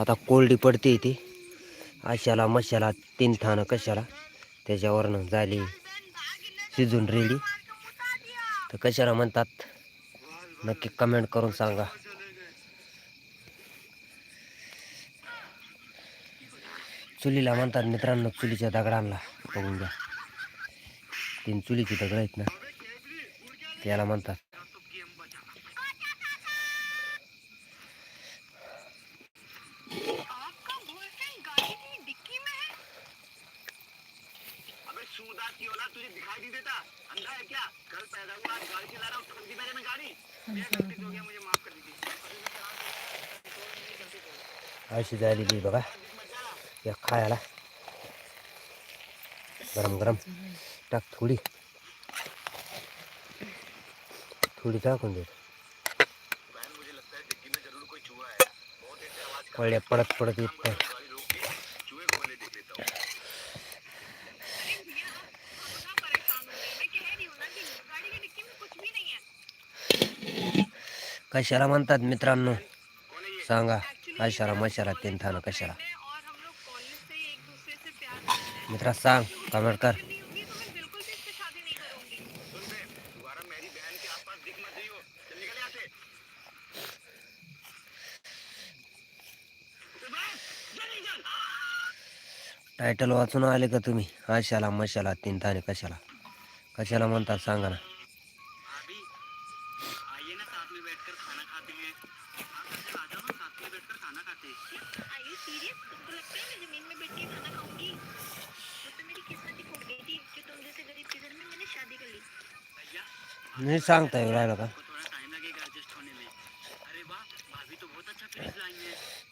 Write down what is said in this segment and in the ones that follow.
आता कोरडी पडते ती. आशाला मशाला तीन थानं कशाला? त्याच्यावरनं झाली शिजून रेडी. तर कशाला म्हणतात? नक्की कमेंट करून सांगा. चुलीला म्हणतात मित्रांनो चुलीच्या दगडांना. बघून घ्या. तीन चुलीची दगड आहेत ना. त्याला म्हणतात आपका बॉयफ्रेंड गाड़ी की डिक्की में है अबे सूदा की औलाद तुझे दिखाई नहीं देता अंधा है क्या कल पैदा हुआ आज गाड़ी चला रहा हूँ ठोक दी मैंने मैं गाड़ी मेरा गलती हो गया मुझे माफ कर दीजिए अशी झालेली बघा या खायला। गरम गरम। टाक थोडी। थोडी टाकून दे मुझे लगता है डिक्की में जरूर कोई चूहा है। बहुत देर से आवाज पडल्या पडत पडत येत नाही गाड़ी रोक के चूहे को पहले देख लेता हूँ कहाँ परेशान हो गई मैं कह रही हूँ ना कि गाड़ी की डिक्की में कुछ भी नहीं है कशाला म्हणतात मित्रांनो? सांगा. अशाला मशाला तीन थाना कशाला? मित्रा सांग कमेंट कर. टायटल वाचून आले का तुम्ही? आशाला मशाला तीन थाने कशाला? कशाला म्हणतात? सांगा ना. नाही सांगता येऊ राहिलं का?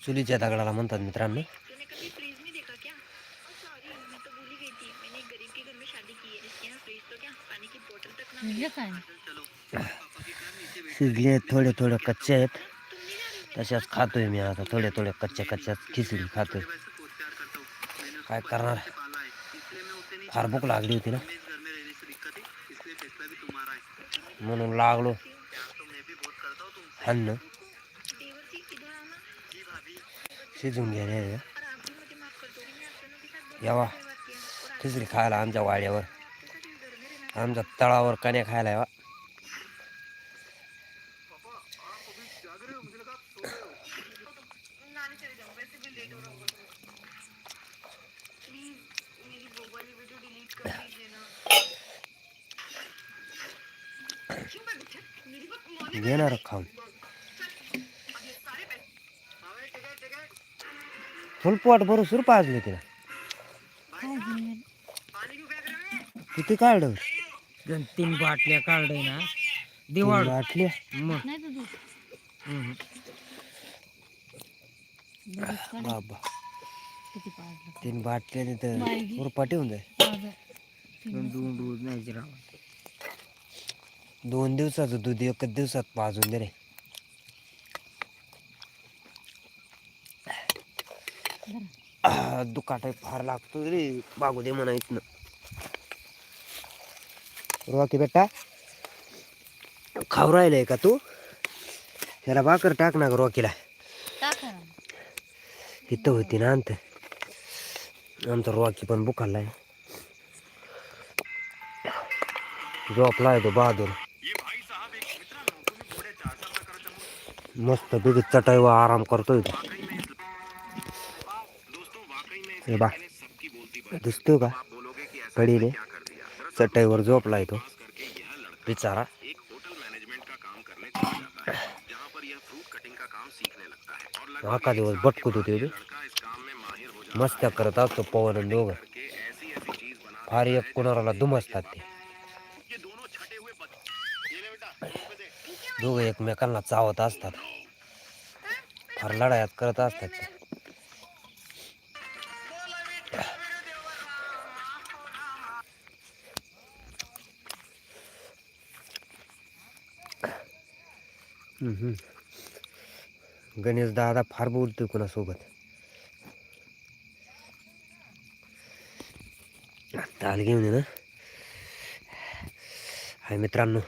चुलीच्या दगडाला म्हणतात मित्रांनो. शिजले थोडे थोडे कच्चे आहेत. तशाच खातोय मी आता थोडे थोडे कच्चे कच्च्या खिचडी खातोय. काय करणार? फार भूक लागली होती ना. म्हणून लागलो. अन्न. शिजून गेले. यावा. खिचडी खायला आमच्या वाड्यावर. आमच्या तळावर कण्या खायला यावा. घेणार खाऊन. अब ये सारे पैसे हाँ भाई टिकट टिकट फुल पोट भरू सुर पाजले तिला. किती काढ दोन तीन बाटल्या काढले ना. दिवाळ. बाटल्या? मग. हम्म. बाबा. तीन बाटल्या तर उरपाटी होऊन जाईल. दोन दोन दूध नाही राव दोन दिवसाचं दूध एकच दिवसात पाजून दे रे. दुखाट फार लागतो रे बागू दे म्हणा इथनं. रॉकी बेटा खाऊ राहिलंय का तू? ह्याला भाकर टाक ना रॉकीला इथं होती ना अंत. आमचा रॉकी पण बुखारलाय. झोपलाय तो बहादूर ये भाई साहब एक मित्र लोगों भी थोड़े चार चार प्रकारचा मूड मस्त पैकी चटाईवर आराम करतोय. हे बा दिसतोय का? कडीने चटाईवर झोपलाय तो. बिचारा. आका दिवस साल के भटकत मस्त्या करत असतो पवन आणि दोघं. फार एक कुणाला दुमसतात ते. दोघं एकमेकांना चावत असतात. फार लढायात करत असतात. ते गणेश दादा फार बोलतोय कोणासोबत. ताल घेऊन ये ना. हाय मित्रांनो.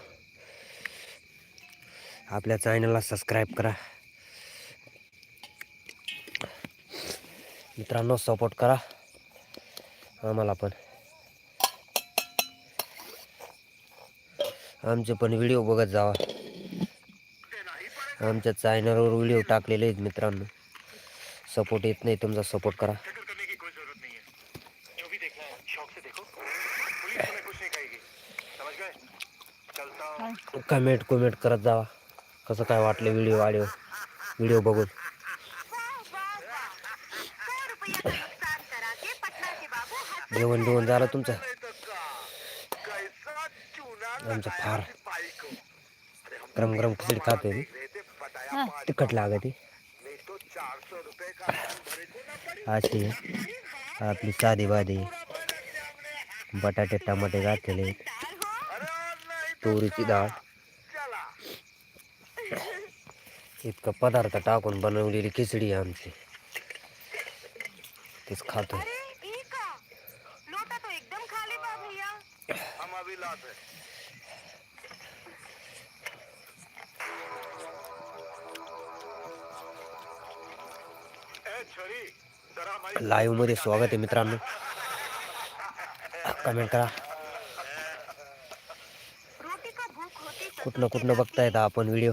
आपल्या चॅनलला सबस्क्राईब करा. मित्रांनो सपोर्ट करा. आम्हाला पण. आमचे पण व्हिडिओ बघत जावा. आमच्या चॅनलवर व्हिडिओ टाकलेले आहेत मित्रांनो. सपोर्ट येत नाही तुमचा सपोर्ट करा. कमेंट कमेंट करत जावा. कसं काय वाटलं व्हिडिओ ऑडिओ व्हिडिओ बघून. जेवण बिवण झालं तुमचं? आमचं फार. गरम गरम खिचडी खाते तिखट लागते. अशी आहे. आपली साधी बाधी बटाटे टमाटे घातलेले. तुरीची डाळ. इतकं पदार्थ टाकून बनवलेली खिचडी आहे आमची. तेच खातोय. अरे ई का लोटा तो एकदम खाली बा भैया. हम अभी लाते हैं। ए छोरी जरा हमारी लाईव्हमध्ये स्वागत आहे मित्रांनो. कमेंट करा. कुठनं कुठनं बघता येतं आपण व्हिडिओ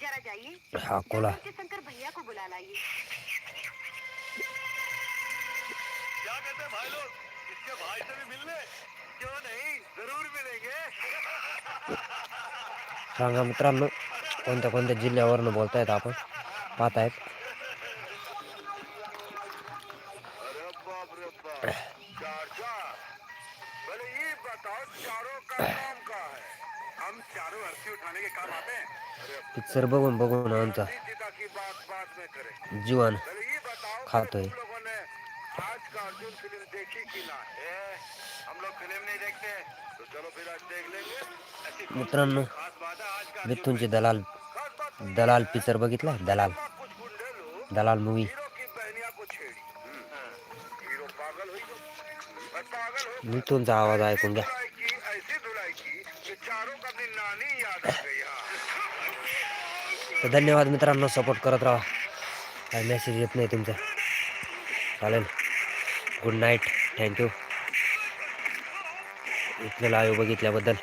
जरा जाइए। के शंकर भैया को बुला लाइए। क्या कहते हैं भाई लोग? इसके भाई से भी मिलने? क्यों नहीं? जरूर मिलेंगे। सांगा मित्रांनो कोणत्या कोणत्या जिल्ह्यावरनं बोलतायत आपण? पाहतायत. पिक्चर बघून बघून आमचा जीवन खातोय मित्रांनो मिथूनचे दलाल दलाल पिक्चर बघितला दलाल दलाल मूवी मिथूनचा आवाज ऐकून घ्या तर धन्यवाद मित्रांनो सपोर्ट करत राहा. काय मेसेज येत नाही तुमचा चालेल. गुड नाईट थँक्यू इथलं लाईव्ह बघितल्याबद्दल.